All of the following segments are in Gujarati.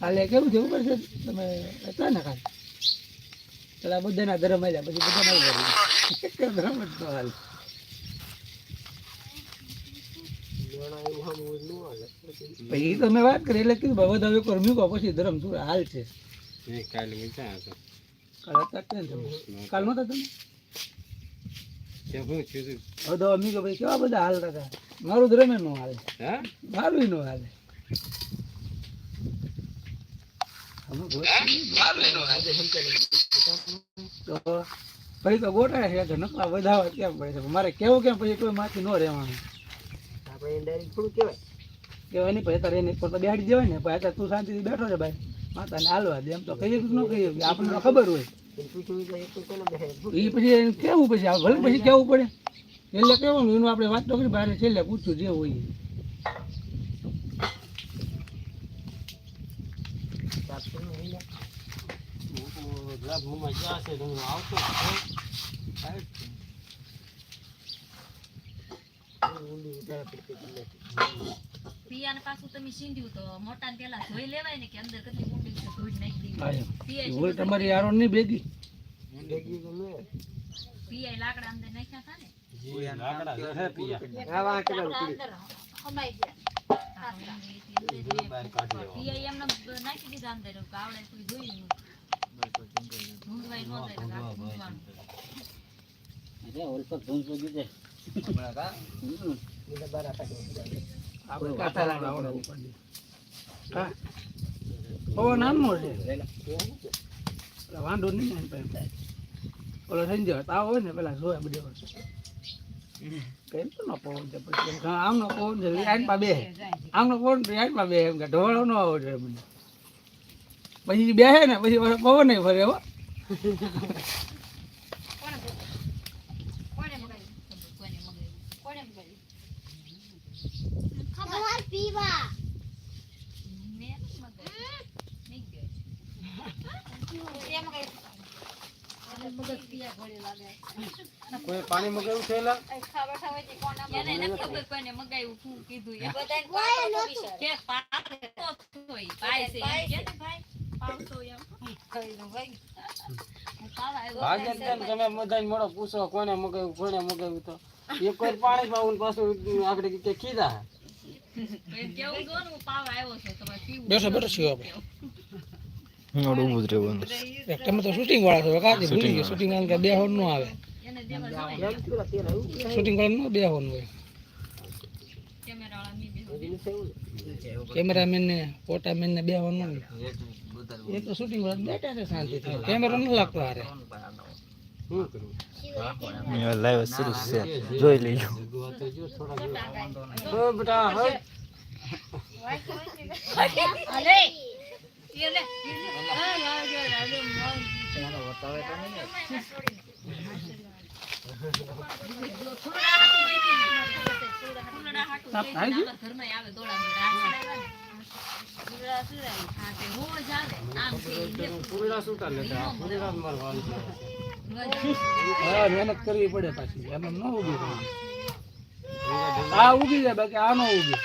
કાલે કેવું થયું પડશે? તમે હતા ને કાલે? પેલા બધાના ધર્મ આવ્યા પછી બધા કર્યું ધર્મ જ તો હાલ? પછી તમે વાત કરી એટલે કીધું ભાઈ હવે કર્મ્યું કહો પછી ધર્મ થોડું હાલ છે. કાલે હતા. તમે? કાલ નહોતા હવે ભાઈ કેવા બધા હાલ હતા? મારું ધર્મ નો હાલે. હા? મારું એનું હાલે. પછી તો ગોટાળે છે કે નકલા વધાવા કેમ પડે છે? મારે કેવું કેમ પછી કોઈ માથી ન રહેવાનું. કેવાય નહીં પછી તારે એને પર તો બેહાડી દેવાય ને પછી તું શાંતિથી બેઠો છે ભાઈ. માતાને હાલવા દે, એમ તો કહીએ કે ન કહીએ આપણને ખબર હોય. એ પછી કેવું પછી ભલે પછી કેવું પડે. એટલે કેવું એનું આપણે વાત તો કરી બહાર છેલ્લે પૂછ્યું જે હોય એ. મમ્મા જ્યાં છે તો હું આવતો પિયાને પાછું તમે સીંડ્યું તો મોટાને પેલા ધોઈ લેવાય ને કે અંદર કેટલી ઊંડી છે ધોઈ નાખી હા તમારી પિયા લાકડા અંદર નાખ્યા હતા ને? લાકડા છે પિયા. લાકડા અંદર હમાઈ ગયા. હા, રીતે અંદર વાંધો નહીં. ઓલો સંજય તાવ હોય ને પેલા જોયા બધા વાર કેમ તો ના પવન છે પછી આમનો પવન છે આટમાં બે આમનો પવન છે આટમાં બે એમ કે ઢોળો ન આવો મને પછી બેસે ને પછી પવન નહીં ફરે હો કોને મગાવ્યું? કોને મગાવ્યું? કોને મગાવ્યું? મેં નથી મગાવ્યું. નહીં ગયો. તે મગાવ્યું. એટલે મગજ પિયા ઘોડે લાગે. કોઈ પાણી મગાવ્યું છે એલા? કોના મને ખબર કોઈને મગાવ્યું, શું કીધું એમ. કે પાવે તો પાય છે કે. ભાઈ, પાવતો એમ. છે તમે બધાને મળો પૂછો કોને મગાવ્યું કોને મગાવ્યું તો. પાણી પાવું પાછું આપણે કે કીધા. છું, બેસો બેસો છીએ આપણે. એક તમે તો શૂટિંગ વાળા છો. કાંથી ભૂલી ગયા. શૂટિંગ વાળા કે બે હોન નો આવે. શૂટિંગ વાળા નો બે હોર્ન હોય. કેમેરામેન ને ફોટામેન ને બે હોન એ તો શૂટિંગ વાળા બેઠા છે શાંતિથી કેમેરો ન લાગતો હારે. જોઈ લેજો બેટા મહેનત કરવી પડે પાછી એમ ન ઊભી આ ઉગી જાય બાકી આ ન ઉગી.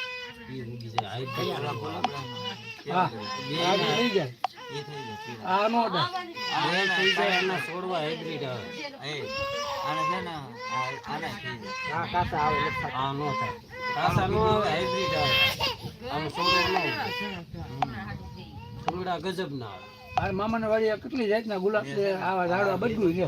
ઉગી આ બી થઈ જાય. આ નો બે થઈ જાય એના છોડવા હાઇબ્રિડ આવે આ કાસા આવે આ નો થાય. કાસા નો આવે. હાઇબ્રિડ આવે. આમ છોડો ન આવે. ગજબ ના આવે. આ મામાને વાડી કેટલી જાતના ગુલાબ છે આવા ઝાડવા બધું છે.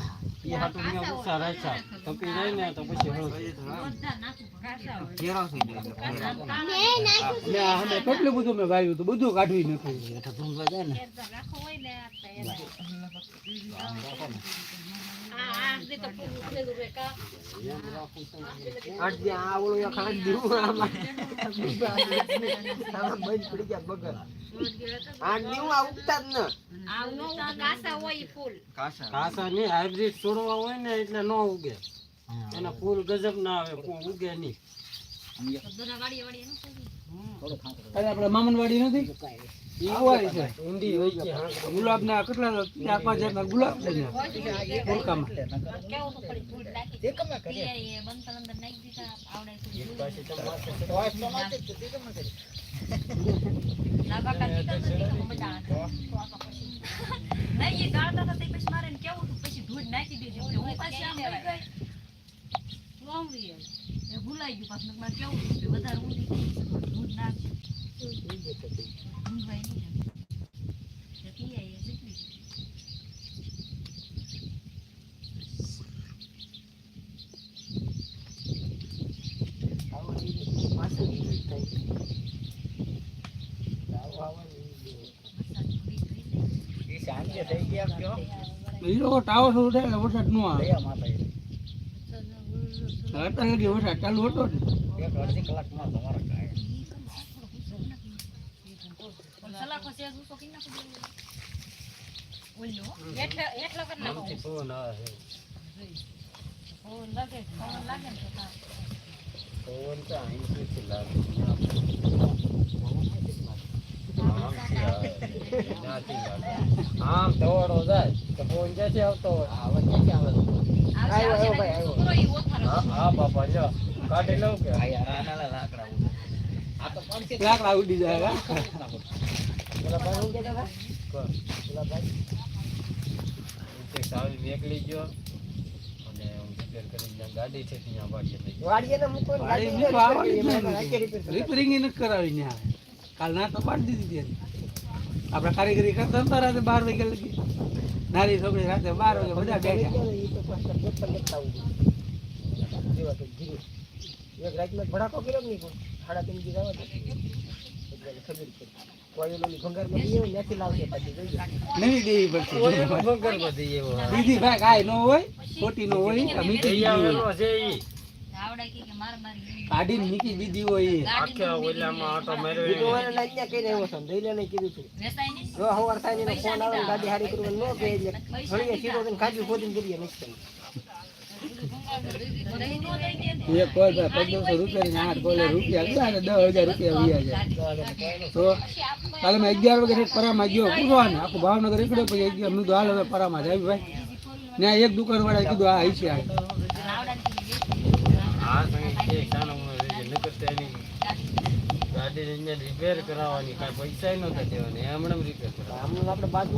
એ હાટું મેં ઉષા રાખ્યા. તપી જાય ને તો પછી રોજ બધા નાખું કાઢા મેં આ અમે કેટલું બધું મેં વાવ્યું હતું? બધું કાઢવી નાખ્યું રાખો હોય ને તો તો કાસા. ની હાઇબ્રિડ છોડવા હોય ને એટલે ન ઉગે. એના ફૂલ ગજબ ના આવે ફૂલ ઉગે નહીં. બધાના વાડીએ વાડીએ ન થાય. અરે આપણે મામન નથી આવાય છે ઊંડી હોય છે. હા ગુલાબના કેટલા ચાર પાંચ જાતના ગુલાબ છે ને. નાખી નાખી. નહીં એ ગાળતા હતા પછી મારે કેવું હતું પછી ધૂળ નાખી દેજો હું પાછી આમ ગઈ. વાવડી. એ ભૂલાઈ ગયું પાછું મારે કેવું વધારે ઊંધી ધૂળ નાખજો. ઊંઘવાય નહીં એમ. એટલે પી આવીએ, જીતવી ગઈ. વરસાદ થોડી લોકો ટાવર શરૂ થાય એટલે વરસાદ નો આવે. અત્યારે લગી વરસાદ ચાલુ હતો ને અડધી કલાકમાં. આમથી ફોન પવન લાગે પવન લાગે ને તો થાય. ફોન તો અહીંથી લાગે આમથી આવે ત્યાંથી લાગે આમ દોડો જાય તો ફોન ક્યાંથી આવતો આવે ઓથારો હા હા બાપા જો કાઢી લઉં કે? લાકડા ઉડી જાય. મેકલી ગયો. અને હું કરીને ગાડી છે ત્યાં વાડીએ મૂકવા આવડી રિપેરિંગ કરાવી ને આવે. કાલ ના તો પાડી દીધી હતી આપણે કારીગરી કરતા હતા રાતે બાર વાગે લગી. નારી છોકરી રાતે બાર વાગે બધા બેઠા. નહીં દેવી પડશે. કોઈનું ભંગર બધી એવો. હોય. બીજી ભાઈ કાંઈ ન હોય ખોટી ન હોય દીધી હોય. કે નો કોઈ પંદરસો રૂપિયા આઠ બોલે રૂપિયા લીધા. ને દસ હજાર રૂપિયા વ્યા જાય તો કાલે મેં અગિયાર વાગે પરામાં ગયો. પૂરવા આખું ભાવનગર નીકળ્યો પછી અગિયાર. મેં કીધું હાલ હવે પરામાં જાય ભાઈ. ત્યાં એક દુકાન વાળા કીધું આ હશે આ આ સંગીત છે ગાડી રિપેર કરાવવાની કાંઈ પૈસા નહોતા દેવાના. એ હમણાં રિપેર કરાવવા આપણે બાજુ